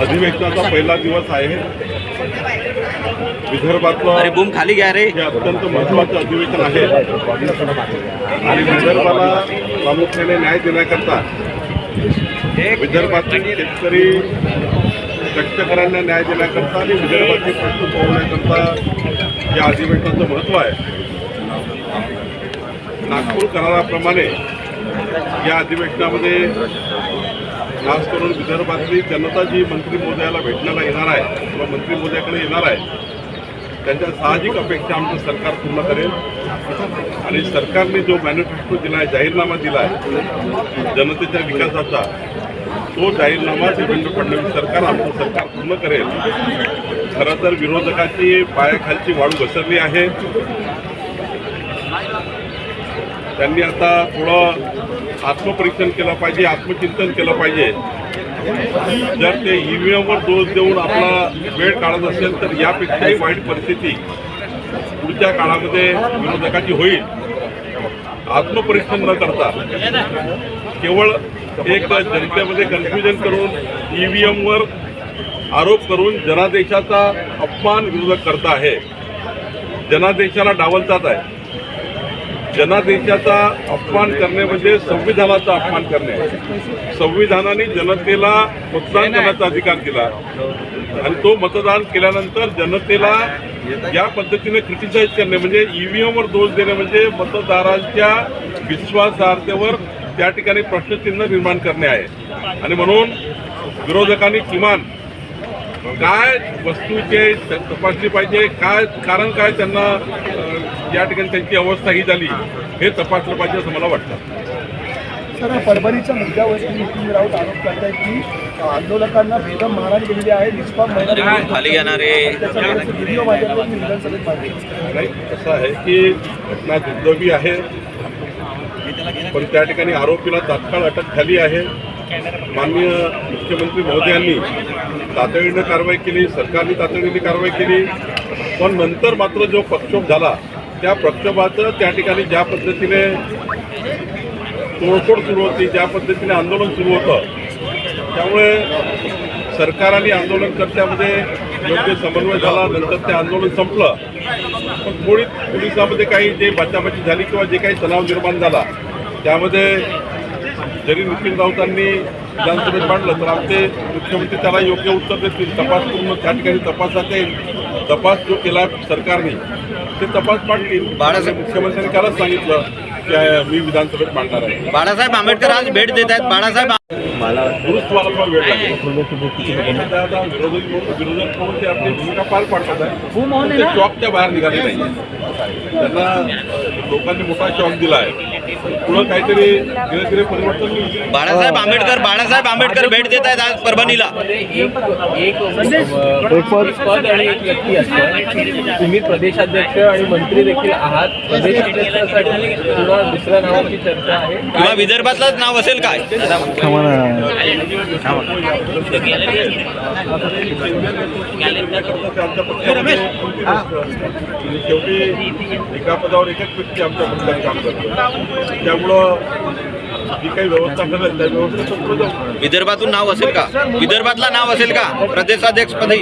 अधिवेशनाचा पहिला दिवस आहे. विदर्भातलं अरे बूम खाली घ्या रे. हे अत्यंत महत्त्वाचं अधिवेशन आहे. आणि विदर्भाला प्रामुख्याने न्याय देण्याकरता विदर्भातील शेतकरी कष्टकऱ्यांना न्याय देण्याकरता आणि विदर्भाचे प्रश्न सोडवण्याकरता या अधिवेशनाचं महत्त्व आहे. नागपूर कराराप्रमाणे या अधिवेशनामध्ये खास करून विदर्भातली जनता जी मंत्री मोदयाला भेटण्याला येणार आहे किंवा मंत्री मोदयाकडे येणार आहे त्यांच्या साहजिक अपेक्षा आमचं सरकार पूर्ण करेल. आणि सरकारने जो मॅनिफेस्टो दिला आहे जाहीरनामा दिला आहे जनतेच्या विकासाचा तो जाहीरनामा देवेंद्र फडणवीस सरकार आमचं सरकार पूर्ण करेल. खरं तर विरोधकाची पायाखालची वाळू घसरली आहे. त्यांनी आता थोडं आत्मपरीक्षण केलं पाहिजे आत्मचिंतन केलं पाहिजे. जर ते ईव्हीएमवर दोष देऊन आपला वेळ काढत असेल तर यापेक्षाही वाईट परिस्थिती पुढच्या काळामध्ये विरोधकाची होईल. आत्मपरीक्षण न करता. केवळ एक जनतेमध्ये कन्फ्युजन करून ईव्हीएमवर आरोप करून जनादेशाचा अपमान विरोधक करत आहे. जनादेशाला डावलतात आहे. जनादेशाचा अपमान करणे म्हणजे संविधानाचा अपमान करणे. संविधानाने जनतेला मतदान करण्याचा अधिकार दिला. आणि तो मतदान केल्यानंतर जनतेला या पद्धतीने क्रिटिसाइज करणे म्हणजे ईव्हीएमवर दोष देणे म्हणजे मतदारांच्या विश्वासार्हतेवर त्या ठिकाणी प्रश्नचिन्ह निर्माण करणे आहे. आणि म्हणून विरोधकांनी किमान काय वस्तूचे तपासली पाहिजे? काय कारण काय त्यांना या ठिकाणी त्यांची अवस्था ही झाली हे तपासलं पाहिजे असं मला वाटतं. सर परभणीच्या मुद्द्यावरती नितीन राऊत आरोप करतायत की आंदोलकांना बेदम मारहाण केलेली आहे निष्पाप खाली नाही असं आहे की घटना दुर्दैवी आहे पण त्या ठिकाणी आरोपीला तात्काळ अटक झाली आहे. माननीय मुख्यमंत्री महोदयांनी तातडीनं कारवाई केली सरकारने तातडीने कारवाई केली. पण नंतर मात्र जो प्रक्षोभ झाला त्या प्रक्षोभाचं त्या ठिकाणी ज्या पद्धतीने तोडफोड सुरू होती ज्या पद्धतीने आंदोलन सुरू होतं त्यामुळे सरकार आणि आंदोलनकर्त्यामध्ये योग्य समन्वय झाला नंतर ते आंदोलन संपलं. पण थोडी पोलिसामध्ये काही जे बाचाबाची झाली किंवा जे काही तणाव निर्माण झाला त्यामध्ये जरी नितीन राऊतांनी विधानसभेत मांडलं तर आमचे मुख्यमंत्री त्याला योग्य उत्तर देतील. तपास पूर्ण त्या ठिकाणी तपासात येईल तपास जो केला सरकारने ते तपास मांडतील. बाळासाहेब- मुख्यमंत्र्यांनी कालच सांगितलं की मी विधानसभेत मांडणार आहे. बाळासाहेब आंबेडकर आज भेट देत आहेत. बाळासाहेब दुरुस्त व्हायला पण वेळ लागेल. विरोधक म्हणून ते आपली भूमिका पार पाडतात आहे ते शॉकच्या बाहेर निघाले नाही त्यांना लोकांनी मोठा शॉक दिला आहे. पुढं काहीतरी धीरे धीरे परिवर्तन होईल. बाळासाहेब आंबेडकर बाळासाहेब आंबेडकर भेट देत आहेत आज परभणीला. एक एक पद पद आणि एक व्यक्ती असतं तुम्ही प्रदेशाध्यक्ष आणि मंत्री देखील आहात. प्रदेशाध्यक्षासाठी पुन्हा दुसऱ्या नावाची चर्चा आहे. किंवा विदर्भातलंच नाव असेल काय? आमच्या पक्षामध्ये आणि शेवटी एका पदावर एकच व्यक्ती आमच्या पक्षात काम करतो. त्यामुळं जी काही व्यवस्था करेल त्या जाऊ विदर्भातून नाव असेल का? विदर्भातला नाव असेल का? प्रदेशाध्यक्ष पदी